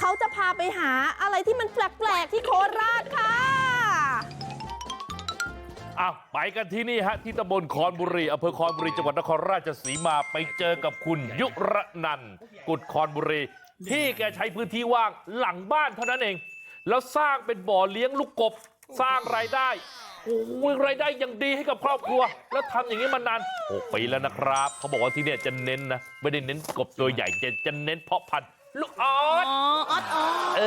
เขาจะพาไปหาอะไรที่มันแปลกๆที่โคราชค่ะอะไปกันที่นี่ฮะที่ตำบลคอนบุรีอำเภอคอนบุรีจังหวัดนครราชสีมาไปเจอกับคุณยุระนันกุดคอนบุรี ที่แกใช้พื้นที่ว่างหลังบ้านเท่านั้นเอง แล้วสร้างเป็นบ่อเลี้ยงลูกกบสร้างรายได้โอ้ยรายได้อย่างดีให้กับครอบครัว แล้วทำอย่างนี้มานานหกปีแล้วนะครับ เขาบอกว่าที่เนี่ยจะเน้นนะ ไม่ได้เน้นกบตัวใหญ่จะจะเน้นเพาะพันธุ์ ลูกออสอ๋อออดออดเอ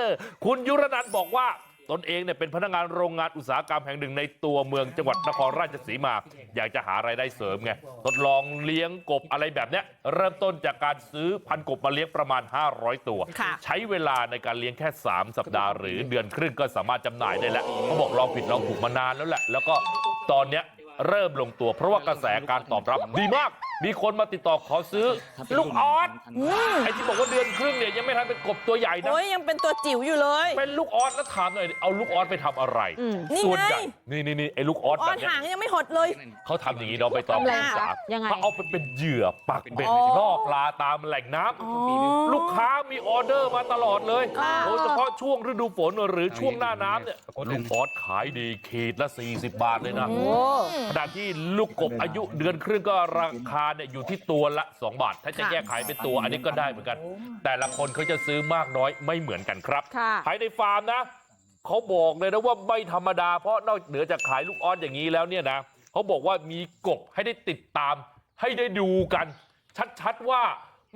อ คุณยุรนันท์บอกว่าตนเองเนี่ยเป็นพนักงานโรงงานอุตสาหกรรมแห่งหนึ่งในตัวเมืองจังหวัดนครราชสีมา อยากจะหารายได้เสริมไงทดลองเลี้ยงกบอะไรแบบเนี้ย เริ่มต้นจากการซื้อพันกบมาเลี้ยงประมาณ 500 ตัวค่ะใช้เวลาในการเลี้ยงแค่ 3 สัปดาห์หรือเดือนครึ่งก็สามารถจำหน่ายได้แล้วเขาบอกลองผิดลองถูกมานานแล้วแหละ แล้วก็ตอนเนี้ยเริ่มลงตัว เพราะว่ากระแสการตอบรับดีมาก มีคนมาติดต่อขอซื้อลูกออสไอ้ที่บอกว่าเดือนครึ่งเนี่ยยังไม่ทันเป็นกบตัวใหญ่นะโอ้ยยังเป็นตัวจิ๋วอยู่เลยเป็นลูกออสแล้วถามหน่อยดิเอาลูกออสไปทำอะไรอืมนี่ส่วนไงใหญ่นี่นี่นี่ไอ้ลูกออสอแบอบดเนี้ยหางยังไม่หดเลยเขาทำอย่างนี้เนาะไปตองทำอะไรศึกษายังไงเขาเอาไปเป็นเหยื่อปักเบ็ดอ๋อล่อปลาตามแหล่งน้ำลูกค้ามีออเดอร์มาตลอดเลยค่ะโดยเฉพาะช่วงฤดูฝนหรือช่วงหน้าน้ำเนี่ยลูกออสขายดีขีดละ 40 บาทเลยนะโอ้ขณะที่ลูกกบอายุเดือนครึ่งก็ราคาเนี่ยอยู่ที่ตัวละ2บาทถ้าจะค่ะแยกขายเป็นตัวอันนี้ก็ได้เหมือนกัน แต่ละคนเขาจะซื้อมากน้อยไม่เหมือนกันครับค่ะภายในฟาร์มนะเขาบอกเลยนะว่าไม่ธรรมดาเพราะนอกเหนือจากขายลูกออสอย่างนี้แล้วเนี่ยนะเขาบอกว่ามีกบให้ได้ติดตามให้ได้ดูกันชัดๆว่า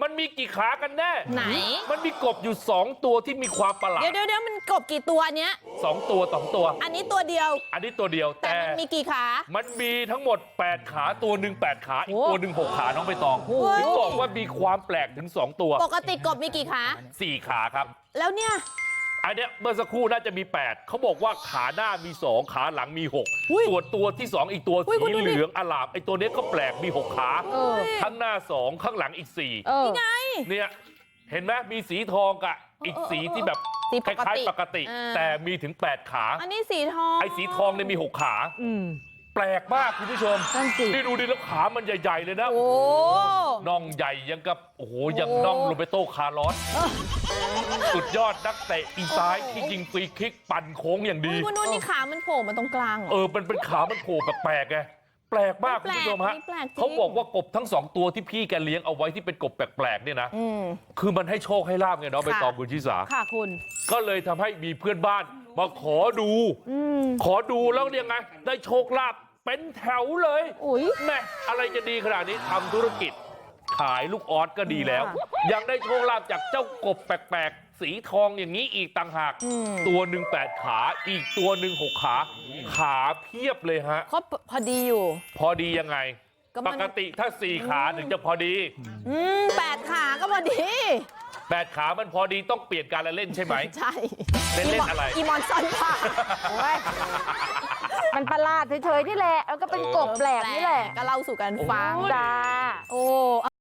มันมีกี่ขากันแน่ไหน มันมีกบอยู่2ตัวที่มีความประหลาดเดี๋ยวเดี๋ยวเดี๋ยวมันกบกี่ตัวเนี้ยสองตัวสองตัว อันนี้ตัวเดียว อันนี้ตัวเดียวแต่แต่มันมีกี่ขา มันมีทั้งหมด 8 ขาตัวหนึ่ง8 ขาอีกโอ้ตัวหนึ่ง6ขาน้องใบตองโอ้ยถึงบอกว่ามีความแปลกถึง 2 ตัว ปกติกบมีกี่ขา 4 ขาครับ แล้วเนี่ย อันเนี้ยเมื่อสักครู่น่าจะมี8เขาบอกว่าขาหน้ามี2ขาหลังมีอุ้ย6ส่วนตัวที่2อีกตัวอุ้ยคุสีณดูดิเหลืองอลามไอ้ตัวเนี้ยก็แปลกมี6ขาเออข้างหน้า2ข้างหลังอีกเออไง4เนี่ยเห็นไหมมีสีทองกับอีกสีที่แบบสีคปกล้ายติๆปกติอ่าแต่มีถึง 8 ขา อันนี้สีทองไอ้สีทองเนี่ยมี 6 ขาอืม แปลกมากคุณผู้ชมนั่นสินี่ดูดิแล้วขามันใหญ่ๆเลยนะโอ้น่องใหญ่ยังกับโอ้โหยังโอ้น่องโรเบโตคาร์ลอสสุดยอดนักเตะอีซ้ายที่ยิงฟรีคิกปั่นโค้งอย่างดียคุณนุ่นนี่ขามันโผล่มาตรงกลางเหรอเออมันเป็นขามันโผล่แปลกๆไงแปลกมากมันคุณแปลกผู้ชมฮะนี่แปลกจริงเขาบอกว่ากบทั้งสองตัวที่พี่แกเลี้ยงเอาไว้ที่เป็นกบแปลกๆเนี่ยนะอืมคือมันให้โชคให้ลาบไงเนาะไปค่ะตองคุณชิสาค่ะคุณ ก็เลยทำให้มีเพื่อนบ้านมาขอดูอืมขอดูแล้วยังไง ได้โชคลาภ เป็นแถวเลยอุ๊ยแม่อะไรจะดีขนาดนี้ทำธุรกิจขายลูกออสก็ดีแล้วค่ะยังได้โชคลาภจากเจ้ากบแปลกๆสีทองอย่างนี้อีกต่างหากอืมตัวหนึ่งแปดขาอีกตัวหนึ่งหกขาขาเพียบเลยฮะเขาพอดีอยู่ พอดียังไงก็มันปกติถ้าสี่ขาถึงจะพอดีอืมแปดขาก็พอดีแปดขามันพอดีต้องเปลี่ยนการละเล่นใช่ไหมใช่เล่นเล่นอะไรอีมอนซอนผ่าโอ้ย มันประหลาดเฉยๆนี่แหละแล้วก็เป็นกบแปลกนี่แหละก็เล่าสู่กันฟังจ้าโอ้